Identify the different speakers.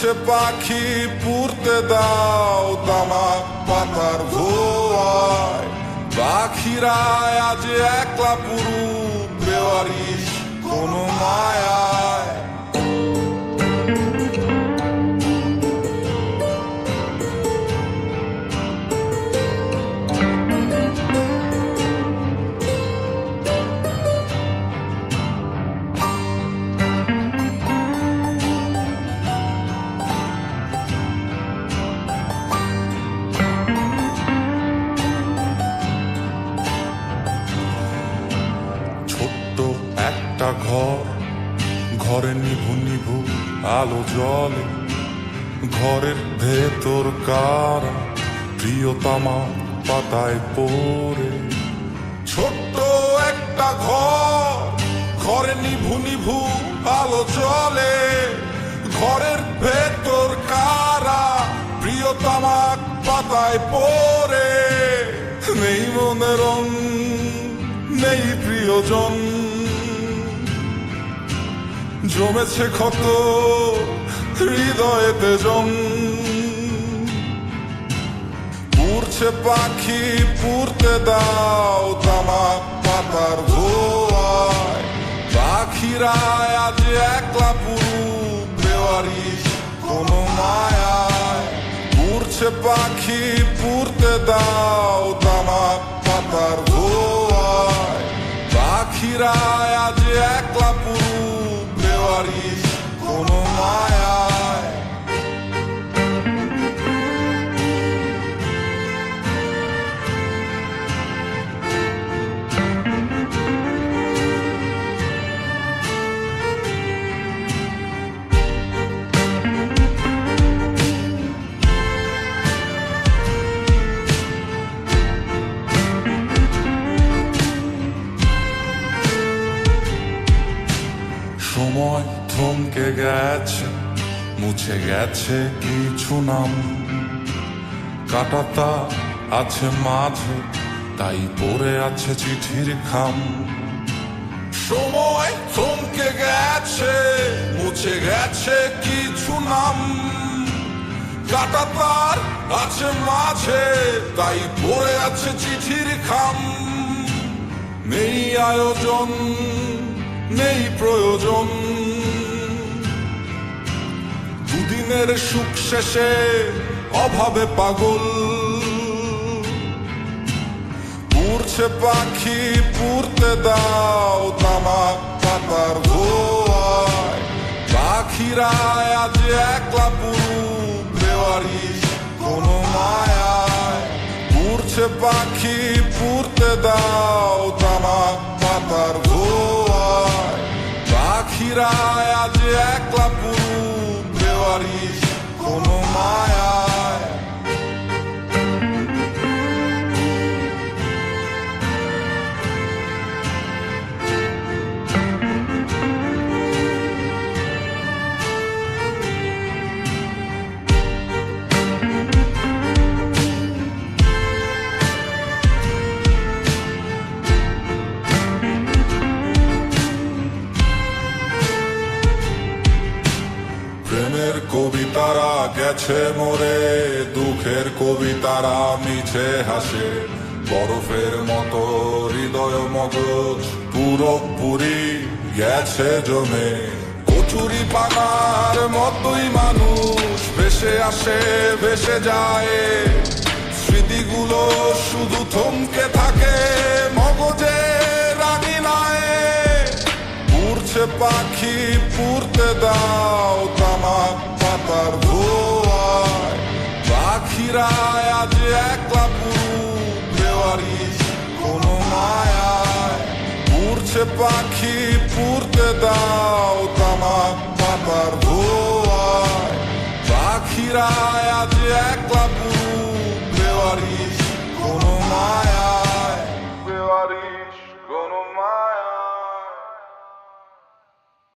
Speaker 1: উড়ছে পাখি পুরতে দাও তামাক পাতার ধোয়ায়। পাখিরা আজ একলা পুরু বেওয়ারিশ কোনো মায়ায়। একটা ঘর, ঘরে নিভু নিভু আলো জলে। ঘরের ভেতর কারা প্রিয়তমা পাতায় পড়ে। ছোট্ট একটা ঘর, ঘরে নিভু নিভু আলো জলে। ঘরের ভেতর কারা প্রিয়তমা পাতায় পড়ে। নেই মনে রং, নেই প্রিয়জন। জমেছে ক্ষত হৃদয়েতে জং উড়ছে পাখি পুরতে দাও তামাক পাতার ধোয়ায়। পাখিরা আজ একলা পুরু বেওয়ারিশ কোনো মায়ায়। উড়ছে পাখি পুরতে দাও তামাক পাতার ধোয়ায়। পাখিরা সময় থমকে গেছে, মুছে গেছে কিছু নাম। কাটাতা আছে মাঝে, তাই পড়ে আছে চিঠির খাম। সময় থমকে গেছে, মুছে গেছে কিছু নাম। কাটাতার আছে মাঝে, তাই পড়ে আছে চিঠির খাম। নেই আয়োজন নেই প্রয়োজন। দুদিনের সুখ শেষে অভাবে পাগল। উড়ছে পাখি পুরতে দাও তামাক পাতার ধোয়ায়। পাখিরা আজ একলা পুরু বেওয়ারিশ কোনো মায়ায়। উড়ছে পাখি পুরতে দাও তামাক পাতার ধোয়ায়। পাখিরা আজ একলা পুরু বেওয়ারিশ কবিতারা গেছে মোরে, দুঃখের কবিতারা মিছে হাসে। বরফের মতো হৃদয় মগজ, পুরোপুরি গেছে জমে। কচুরি পানার মতোই মানুষ, ভেসে আসে, ভেসে যায়। স্মৃতিগুলো শুধু থমকে থাকে, মগজে রাগি নাই উড়ছে পাখি পুরতে দাও পাখিরা আজ একলা পুরু বেওয়ারিশ কোনো মায়ায় উড়ছে পাখি পুরতে দাও তামাক পাতার ধোয়ায় পাখিরা আজ একলা পুরু বেওয়ারিশ কোনো মায়া